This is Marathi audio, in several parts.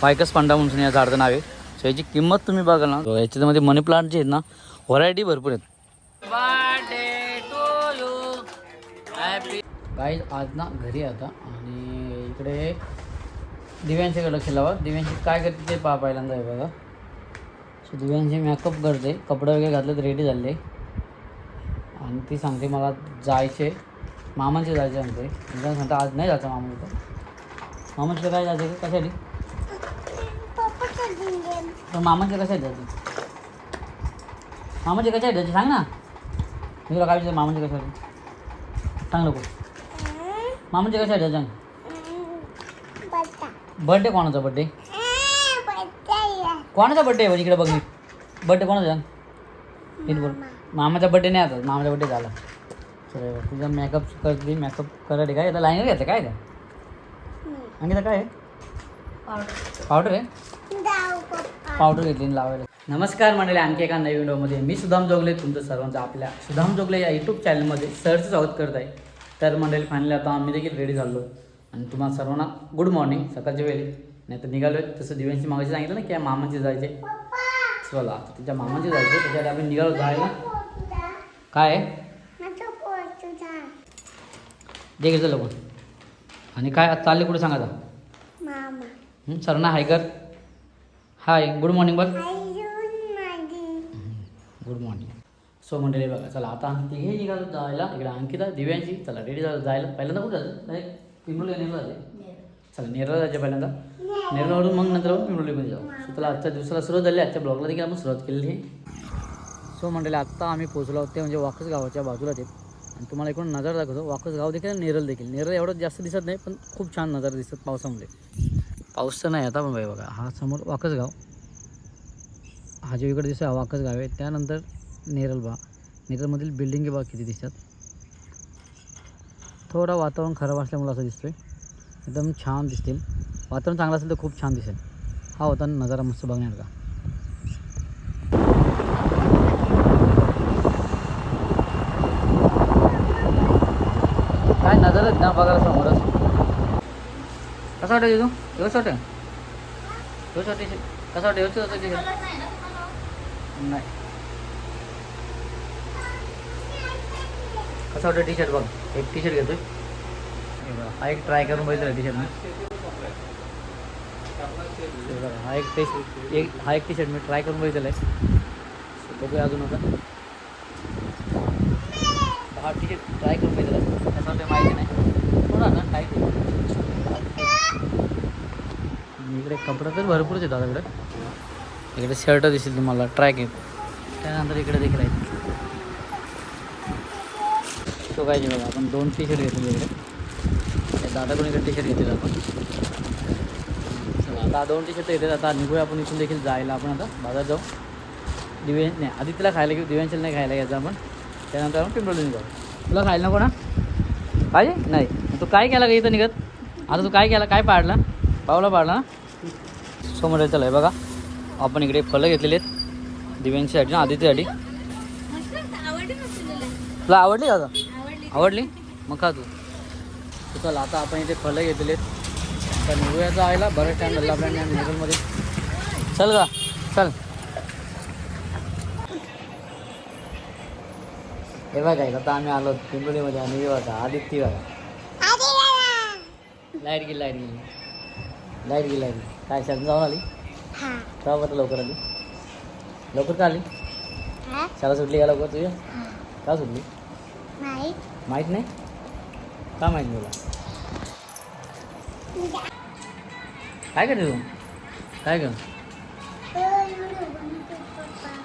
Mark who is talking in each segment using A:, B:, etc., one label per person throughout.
A: फायकस पांडा म्हणून या झाडाचं नाव आहे. सो याची किंमत तुम्ही बघाल ना. याच्यामध्ये मनी प्लांट जे आहेत ना व्हरायटी भरपूर आहेत. काही आज ना घरी आता. आणि इकडे दिव्यांच्याकडे लक्ष लावा दिव्यांशी काय करते ते पहा पहिल्यांदा आहे बघा. सो दिव्यांशी मेकअप करते. कपडे वगैरे घातले तर रेडी झाले. आणि ती सांगते मला जायचे. मामाचे जायचे म्हणते. मी सांगते आज नाही जायचं मामाचं मामाचं काय जायचं का कशासाठी? पण मामाचे कशासाठी जायचे मामाचे कशासाठी जायचे सांग ना. मी तुला काय विचार मामाचे कशासाठी सांग नको मामाचे कशासाठी जायचे बर्थडे कोणाचा बर्थडे कोणाचा बर्थडे आहे? इकडे बघ बर्थडे कोणाचा सांग. नीट बोल. मामाचा बर्थडे नाही आता. मामाचा बर्थडे झाला. तर तुझा मेकअप करते मेकअप करायला काय? आता लाईनर घ्यायचं काय? आणि काय आहे? पावडर आहे? पावडर घेतली लावायला. नमस्कार मंडळी आणखी एका नवीन व्हिडिओमध्ये. मी सुदाम जोगले तुमचं सर्वांचं आपल्या सुदाम जोगले या यूट्यूब चॅनलमध्ये सरचं स्वागत करत आहे. तर मंडळी फायनली आता आम्ही देखील रेडी झालो. आणि तुम्हाला सर्वांना गुड मॉर्निंग सकाळच्या वेळी. नाही तर निघालो आहे तसं दिव्यांची मागाशी सांगितलं ना की या मामाचे जायचे. चला आता तिच्या मामाचे जायचे. त्याच्यासाठी आपण निघालो जायला काय आहे? दे घेतलं लोक आणि काय चालले कुठे सांगा आता? हाय कर हाय गुड मॉर्निंग बघ गुड मॉर्निंग सो मंडळी बघा चला आता आम्ही तिघे निघालो जायला. इकडे अंकिता दिव्यांशी. चला रेडी झालं जायला. पहिल्यांदा कुठं जायचं डायरेक्ट पिंपळी नेरला चला नेरला जायचे पहिल्यांदा. नेरलावरून मग नंतर पिंपळीमध्ये जाऊ. सो चला आजच्या दिवसाला सुरुवात झाली. आजच्या ब्लॉगला देखील आपण सुरुवात केलेली आहे. सो मंडळी आत्ता आम्ही पोहोचलो आहोत ते म्हणजे वाकस गावाच्या बाजूलाच आहेत आणि तुम्हाला इकडून नजर दाखवतो वाकस गाव देखील नेरळ देखील. नेरळ एवढं जास्त दिसत नाही पण खूप छान नजर दिसत पावसामुळे. पाऊस तर नाही आता पण बाई बघा. हा समोर वाकसगाव. हा जो इकडे दिसतो हा वाकसगाव आहे. त्यानंतर नेरलबा. बा बिल्डिंग बा किती दिसतात. थोडं वातावरण खराब असल्यामुळे असं दिसतोय. एकदम छान दिसतील. वातावरण चांगलं असेल तर खूप छान दिसेल. हा होता नजारा मस्त बघण्यासारखा. काय नजर आहेत ना बघायला समोरच? कसं वाटतं तू व्यवस्थित वाटतं व्यवस्थित वाटते कसं वाटतं व्यवस्थित वाटतं नाही कसं वाटतं टी शर्ट बघ एक टी शर्ट घेतोय हे बघा, हा एक ट्राय करून बघितलं टी शर्ट मी हे बघा, हा एक टी एक हा एक टी शर्ट मी ट्राय करून बघितलेला आहे बघूया अजून आता हा टी शर्ट ट्राय करून बघितला आहे कसं वाटतं माहिती नाही थोडा ना टाईट इकडे कपडे तर भरपूरच आहेत दादाकडे इकडे. शर्ट दिसेल तुम्हाला ट्राय आहेत. त्यानंतर इकडे देखील आहेत. तो काय बघा आपण दोन टी शर्ट घेतले इकडे दादाकडून इकडे टी शर्ट घेतलेलं आपण. चला आता दोन टी शर्ट येतात आता निघूया आपण इथून देखील जायला आपण आता बाजारात जाऊ. दिव्या नाही आदित्यला खायला घेऊ दिव्यांशीला नाही खायला घ्यायचं आपण. त्यानंतर आपण पिंपळून जाऊ. तुला खायला नको ना? पाहिजे नाही. तू काय केला का इथं निघत? आता तू काय केला? काय पाडला? पावला पाडला ना? समोर चला बघा. आपण इकडे फळं घेतलेली आहेत. दिव्यांशीसाठी ना आदित्यसाठी. तुला आवडली का आता आवडली? मग खा तू. चल आता आपण इथे फळं घेतलेली आहेत. तर निघूया जायला बरंच टाईम झाला आपल्या नेगलमध्ये चल का चल. हे बघा आता आम्ही आलो पिंपळीमध्ये आणि बघा आदित्य बघा. लाइट गेली लाइट गेली. लाइट गेली लाइट गेली. काय शाळेत जाऊन आली? तेव्हा बरं लवकर आली. लवकर का आली? शाळा सुटली का लवकर तुझ्या का सुटली? माहीत नाही? का माहीत नाही तुला? काय करते तू? काय कर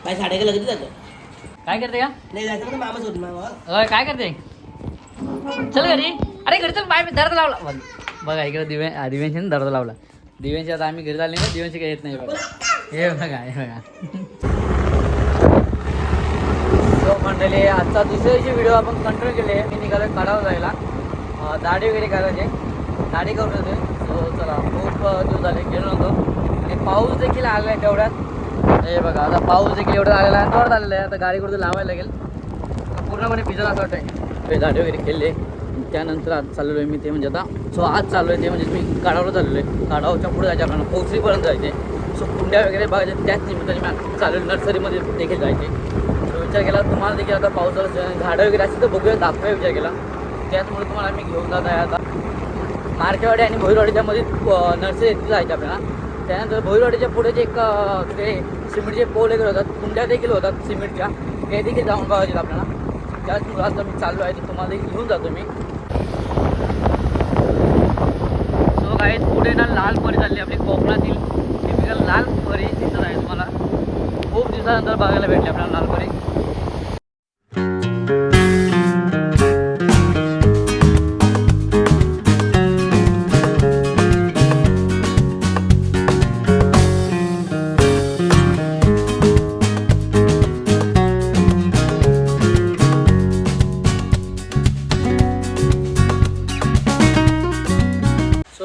B: काय साडे लगेच जातो
A: काय करते का
B: नाही जायचं मामा सोडून मामा
A: काय करते? चल घरी. अरे घरी चल बाय दर्द लावला. बघ बघा इकडे दिव्या दिव्यांशी दर्द लावला. दिव्यांशी आता आम्ही घरी झाले ना दिव्यांशी काही येत नाही बघा. हे बघा हे बघा. सो मंडळी आजचा दुसऱ्या दिवशी व्हिडिओ आपण कंट्रोल केले. मी निघालो काढावं जायला. दाढी वगैरे करायचे दाढी करून होते सो चला खूप दिवस झाले गेलो नव्हतो. आणि पाऊस देखील आला आहे तेवढ्यात. हे बघा आता पाऊस देखील एवढा आलेला आहे थोडा आलेला आहे. आता गाडी कुठे लावायला लागेल. पूर्णपणे भिजत असं वाटतं ते झाडे वगैरे खेळले त्यानंतर आज चाललो आहे मी ते म्हणजे आता सो आज चाललो आहे ते म्हणजे मी काढावला चाललो आहे काढावच्या पुढे जायचे आपल्याला पोचरीपर्यंत जायचे. सो कुंड्या वगैरे बघायचे त्याच निमित्ताने मी चालू नर्सरीमध्ये देखील जायचे. सो विचार केला तुम्हाला देखील आता पावसाळा झाडं वगैरे असतील तर बघूया दाखवूया विचार केला. त्याचमुळे तुम्हाला मी घेऊन जात आहे आता. मार्केवाडी आणि भोईरवाडीच्या मध्ये नर्सरी तिथे जायचे आपल्याला. त्यानंतर भोईरवाडीच्या पुढे जे एक ते सिमेंटचे पोल वगैरे होतात कुंड्या देखील होतात सिमेंटच्या. ते देखील जाऊन बघायचे आपल्याला. त्याच आता मी चाललो आहे तर तुम्हाला घेऊन जातो मी. सो काय पुढे ना लाल परी चालली आपली कोकणातील. टिपिकल लाल परी दिसत आहे तुम्हाला. खूप दिवसानंतर बघायला भेटली आपल्याला लाल परी.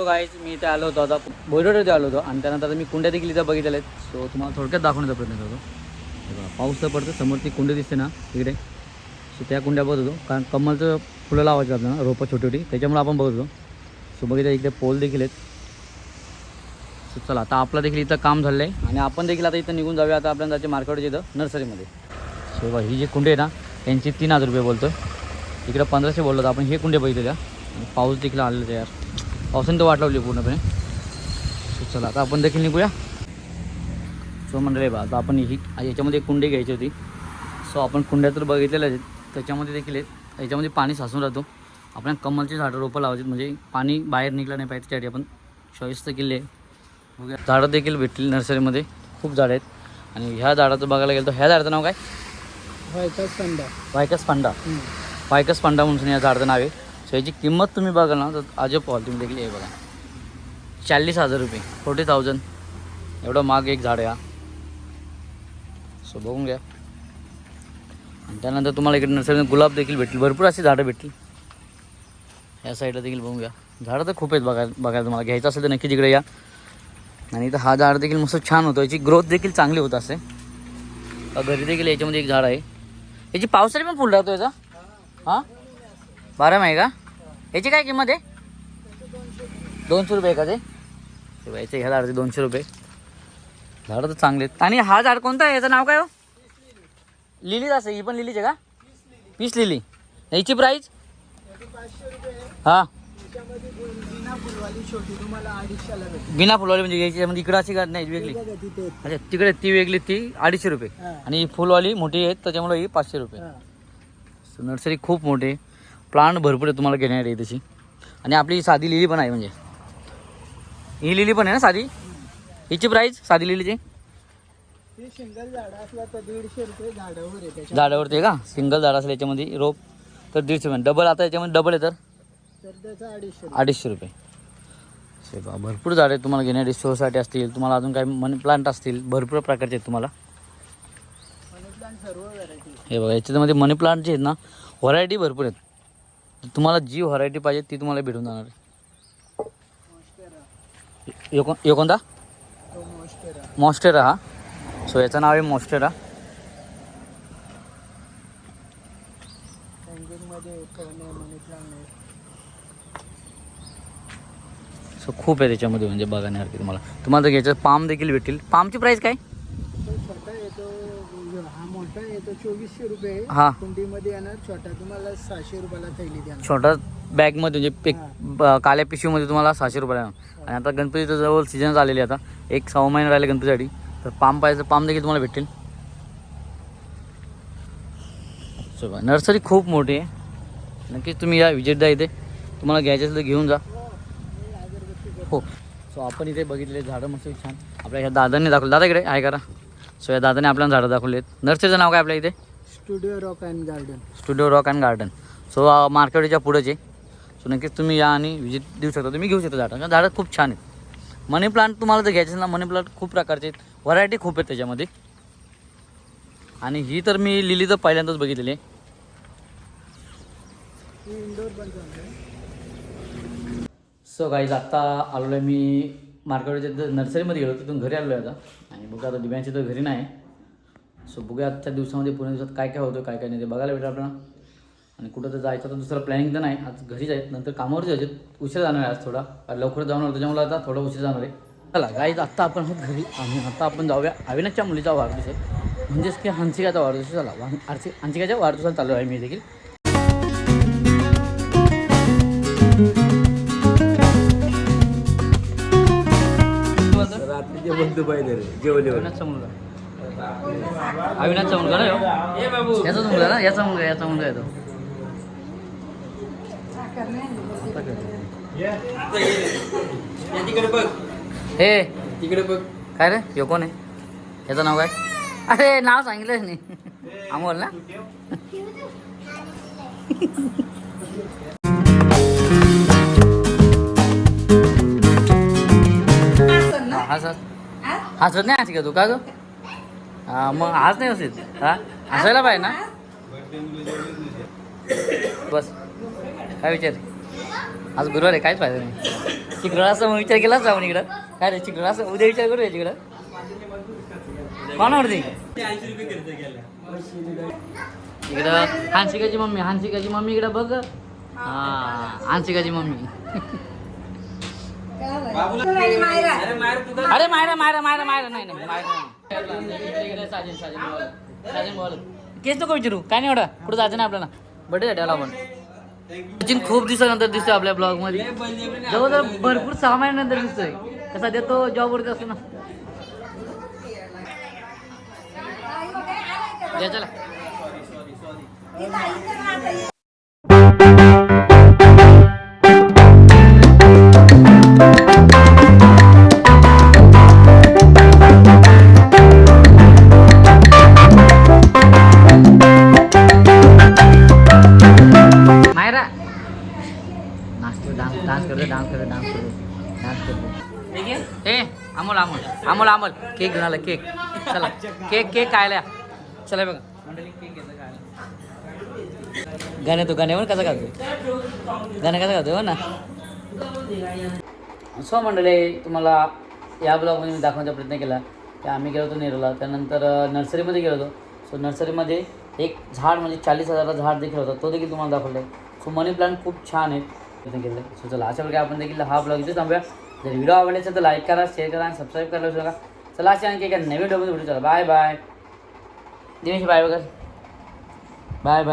A: सो गाईज मी इथे आलो होतो आता. बोयरोडमध्ये आलो होतो. आणि त्यानंतर आता मी कुंड्या देखील इथं बघितलेल्या आहेत. सो तुम्हाला थोडक्यात दाखवण्याचा प्रयत्न करतो. पाऊस तर पडतो समोर ती कुंडी दिसते ना तिकडे सो त्या कुंड्या बघत होतो. कारण कमलचं फुलं लावायचं आपल्याला रोपं छोटी छोटी. त्याच्यामुळे आपण बघत होतो. सो बघितलं इकडे पोल देखील आहेत. सो चला आता आपलं देखील इथं काम झालं आहे आणि आपण देखील आता इथं निघून जाऊया आता आपल्याला जायचे मार्केटच्या इथं नर्सरीमध्ये. सो बघा ही जी कुंडी आहे ना त्यांची तीन हजार रुपये बोलतो इकडं पंधराशे बोललो होतं आपण. हे कुंडे बघितले आणि पाऊस देखील आलेलं यार. पावसाने तर वाट लावली पूर्णपणे. चला आता आपण देखील निघूया. सो मंडळी बा आता आपण ही याच्यामध्ये कुंडी घ्यायची होती. सो आपण कुंड्या तर बघितलेल्या आहेत. त्याच्यामध्ये देखील आहेत. याच्यामध्ये पाणी साचून राहतो. आपण कमलची झाडं रोपं लावायची म्हणजे पाणी बाहेर निघलं नाही पाहिजे त्यासाठी आपण चॉईस तर केली. आहे झाडं देखील भेटली नर्सरीमध्ये. खूप झाडं आहेत. आणि ह्या झाडाचं बघायला गेलं तर ह्या झाडाचं नाव काय? वायकस पांडा. वायकस पांडा म्हणून या झाडाचं नाव आहे. सो याची किंमत तुम्ही बघाल ना तर अजब पॉल तुम्ही देखील हे बघा. चाळीस हजार रुपये फोर्टी थाउजंड एवढं माग एक झाड आहे हा. सो बघून घ्या. आणि त्यानंतर तुम्हाला इकडे नर्सरीमध्ये गुलाब देखील भेटतील भरपूर अशी झाडं भेटतील. या साईडला देखील बघून घ्या. झाडं तर खूप आहेत बघायला बघायला तुम्हाला. घ्यायचं असेल तर नक्की तिकडे या. आणि इथं हा झाड देखील मस्त छान होतो. याची ग्रोथ देखील चांगली होत असते घरी देखील याच्यामध्ये एक झाड आहे. याची पावसाळी पण फुल राहतो याचा हां? बारा महिने का? याची काय किंमत आहे? दोनशे रुपये का ते? हे बघा, याचे ह्या झाडाचे दोनशे रुपये. झाडं तर चांगले आहेत. आणि हा झाड कोणता आहे? याचं नाव काय हो? लिलीच असं ही पण लिलीच आहे का? Peace lily. याची प्राईस हां. बिना फुलवाली म्हणजे याच्यामध्ये इकडं अशी नाही वेगळी. अच्छा तिकडे ती वेगळी ती अडीचशे रुपये. आणि ही फुलवाली मोठी आहे त्याच्यामुळे ही पाचशे रुपये. नर्सरी खूप मोठी आहे. प्लांट भरपूर आहे तुम्हाला घेण्यासाठी तशी आणि आपली साधी लिली पण आहे म्हणजे. ही लिली पण आहे ना साधी? हिची प्राईस साधी लिलीची?
B: सिंगल झाड असला तर दीडशे रुपये झाडावर
A: झाडावरती आहे का? सिंगल झाड असेल याच्यामध्ये रोप तर दीडशे रुपये डबल आता याच्यामध्ये डबल आहे तर?
B: अडीचशे
A: अडीचशे रुपये. बा भरपूर झाडं आहेत तुम्हाला घेण्यासाठी. शोसाठी असतील तुम्हाला अजून काही मनी प्लांट असतील भरपूर प्रकारचे आहेत तुम्हाला. हे बघा याच्यामध्ये मनी प्लांट जे आहेत ना व्हरायटी भरपूर आहेत. तुम्हाला जी व्हरायटी पाहिजे ती तुम्हाला भेटून जाणार आहे. यो यो कोणता?
B: मॉस्टेरा
A: हा. सो याचं नाव आहे मॉस्टेरा सो खूप आहे त्याच्यामध्ये म्हणजे बघण्यासारखी तुम्हाला. तुम्हाला तर घ्यायचं पाम देखील भेटतील. पामची प्राईस काय?
B: हा मोठा येतो चोवीसशे रुपये.
A: हा.
B: कुंडीमध्ये येणार छोटा. तुम्हाला सहाशे रुपयाला थैली द्या
A: छोटा बॅगमध्ये म्हणजे एक ब- काल्या पिशवीमध्ये तुम्हाला सहाशे रुपयाला आणि आता गणपतीचं जवळ सीजन आलेली आहे आता. एक सहा महिने राहिले गणपतीसाठी. तर पाम पाहिजे तर पाम देखील तुम्हाला बघा, नर्सरी खूप मोठी आहे. नक्कीच तुम्ही या विजिट द्या इथे. तुम्हाला घ्यायचे असेल तर घेऊन जा. हो. सो आपण इथे बघितले झाडं मस्त छान. आपल्या ह्या दादांनी दाखवलं. दादा इकडे आहे करा. सो या दादाने आपल्याला झाडं दाखवले आहेत नर्सरीचं नाव काय आपल्या इथे?
B: Studio rock and garden
A: studio rock and garden so मार्केटच्या पुढेच आहे. सो नक्कीच तुम्ही या आणि व्हिजिट देऊ शकता. तुम्ही घेऊ शकता झाडं. कारण झाडं खूप छान आहेत. मनी प्लांट तुम्हाला जर घ्यायचे असेल ना मनी प्लांट खूप प्रकारचे आहेत. व्हरायटी खूप आहेत त्याच्यामध्ये. आणि ही तर मी लिली तर पहिल्यांदाच बघितलेली आहे. सो गाईज आत्ता आलेलो आहे. मी मार्केटच्या नर्सरीमध्ये गेलो. तिथून घरी आलो आहे आता. आणि बघा आता दिव्यांची तर घरी नाही. सो बघूया आजच्या दिवसामध्ये पुणे दिवसात काय काय होतं काय काय नाही ते बघायला भेटेल आपल्याला. आणि कुठं तर जायचं तर दुसरं प्लॅनिंग तर नाही. आज घरीच आहेत नंतर कामावर जायचे उशीर जाणार आहे आज थोडा. लवकर जाऊन आलो त्याच्यामुळे आता थोडा उशीर जाणार आहे. चला गाईज आत्ता आपण आहोत घरी. आणि आता आपण जाऊया अविनाशच्या मुलीचा वाढदिवस आहे. म्हणजेच की हंसिकाचा वाढदिवस चला हंसी हंसिकाच्या वाढदिवसाला चालू आहे मी देखील.
C: रात्रीचे बंधू पाहिजे रे जेवले
A: अविनाशचा मुलगा अविनाशचा मुलगा ना ह्यो? याचाच मुलगा ना? याचा मुलगा याचा मुलगा येतो.
C: तिकडे बघ
A: हे.
C: तिकडे बघ
A: काय रे? ह्यो कोण आहे? याचं नाव काय? अरे नाव सांगितलंच नाही. अमोल ना? हसत? हसत नाही हसी का तू? का ग? हा मग आज नाही हसीत हा? हसायला पाहिजे ना? बस. काय विचार? आज गुरुवार आहे काहीच फायदा नाही. चिकडळाचा मग विचार केलाच जाऊन इकडं? काय रे चिकडळाचा उद्या विचार करूया तिकडं? कोणावरती? इकडं हानसिकाची मम्मी हानसिकाची मम्मी इकडं बघ. हा हानसिकाची मम्मी. अरे मायरा मायरा मायरा मायरा नाही नाही मायरा साजन साजन केस नको विचारू काय नाही एवढा. कुठं जायचं नाही आपल्याला. बर्थडे साठी आपण सचिन खूप दिवसानंतर दिसतोय आपल्या ब्लॉगमध्ये. जवळजवळ भरपूर सहा महिन्यानंतर दिसतोय. कसा देतो जॉब वरती असतो ना. चला. अमोल अमोल. केक घेऊन आला केक. चला. केक केक खायला चला बघा. केक गाणे तो गाण्यावर कसं खातो गाणं कसं खातो हो ना? सो मंडळी तुम्हाला या ब्लॉगमध्ये मी दाखवण्याचा प्रयत्न केला की आम्ही गेलो होतो नेरूला. त्यानंतर नर्सरीमध्ये गेलो होतो. सो नर्सरीमध्ये एक झाड म्हणजे चाळीस हजाराचा झाड देखील होता. तो देखील तुम्हाला दाखवला आहे सो मनी प्लांट खूप छान आहे प्रयत्न केलं. सो चला अशा प्रकारे आपण देखील हा ब्लॉग इथे थांबूया. जर व्हिडिओ आवडले असेल तर लाईक करा शेअर करा आणि सबस्क्राईब करायला विसरू नका. चला अशा आणखी एका नवीन व्हिडिओमध्ये भेटू. चला बाय बाय दिनेश बाय वगैरे बाय बाय